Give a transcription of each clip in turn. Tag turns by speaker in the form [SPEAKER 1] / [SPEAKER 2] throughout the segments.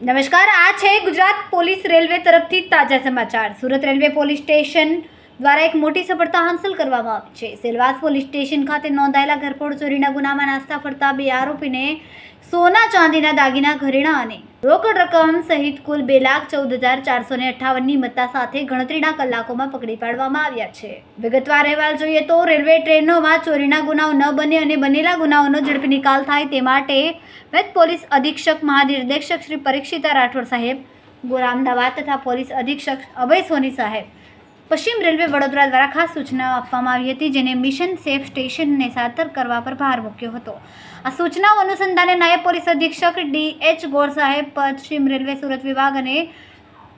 [SPEAKER 1] નમસ્કાર આ છે ગુજરાત પોલીસ રેલવે તરફથી તાજા સમાચાર. સુરત રેલવે પોલીસ સ્ટેશન દ્વારા એક મોટી સફળતા હાંસલ કરવામાં આવી છે. સેલવાસ પોલીસ સ્ટેશન ખાતે નોંધાયેલા ઘરફોડ ચોરીના ગુનામાં નાસ્તા ફરતા બે આરોપીને સોના ચાંદીના દાગીના, ઘરેણા અને રોકડ રકમ સહિત કુલ બે લાખ ચૌદ હજાર ચારસો ને અઠ્ઠાવનની મત્તા સાથે ગણતરીના કલાકોમાં પકડી પાડવામાં આવ્યા છે. વિગતવાર અહેવાલ જોઈએ તો રેલવે ટ્રેનોમાં ચોરીના ગુનાઓ ન બને અને બનેલા ગુનાઓનો ઝડપી નિકાલ થાય તે માટે વેદ પોલીસ અધિક્ષક, મહાનિર્દેશક શ્રી પરીક્ષિતા રાઠોડ સાહેબ, ગોરા અમદાવાદ તથા પોલીસ અધિક્ષક અભય સોની સાહેબ પશ્ચિમ રેલવે વડોદરા દ્વારા ખાસ સૂચનાઓ આપવામાં આવી હતી, જેને મિશન સેફ સ્ટેશનને સાતર કરવા પર ભાર મૂક્યો હતો. આ સૂચનાઓ અનુસંધાને નાયબ પોલીસ અધિક્ષક ડી એચ ગોર સાહેબ, પશ્ચિમ રેલવે સુરત વિભાગ અને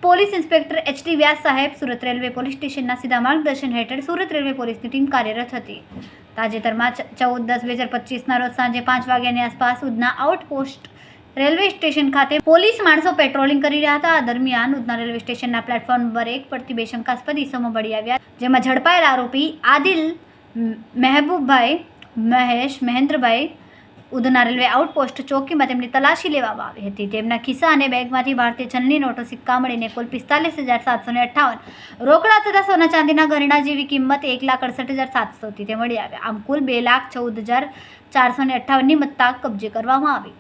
[SPEAKER 1] police inspector H D Vyas સાહેબ, સુરત રેલવે પોલીસ સ્ટેશનના સીધા માર્ગદર્શન હેઠળ સુરત રેલવે પોલીસની ટીમ કાર્યરત હતી. તાજેતરમાં ચૌદ દસ બે હજાર પચીસના રોજ સાંજે પાંચ વાગ્યાની આસપાસ ઉધના આઉટપોસ્ટ રેલવે સ્ટેશન ખાતે પોલીસ માણસો પેટ્રોલિંગ કરી રહ્યા હતા. આ દરમિયાન ઉધના રેલવે સ્ટેશનના પ્લેટફોર્મ નંબર એક પરથી બે શંકાસ્પદ ઇસમો મળી આવ્યા, જેમાં ઝડપાયેલા આરોપી આદિલ મહેબૂબભાઈ મહેશ, મહેન્દ્રભાઈ ઉધના રેલવે આઉટપોસ્ટ ચોકીમાં તેમની તલાશી લેવામાં આવી હતી. તેમના ખિસ્સા અને બેગમાંથી ભારતીય ચલણી નોટો સિક્કા મળીને કુલ પિસ્તાલીસ હજાર સાતસો ને અઠ્ઠાવન, રોકડા તથા સોના ચાંદીના ઘરેણા જેવી કિંમત એક લાખ અડસઠ હજાર સાતસોથી તે મળી આવ્યા. આમ કુલ બે લાખ ચૌદ હજાર ચારસો ને અઠ્ઠાવનની મત્તા કબજે કરવામાં આવી.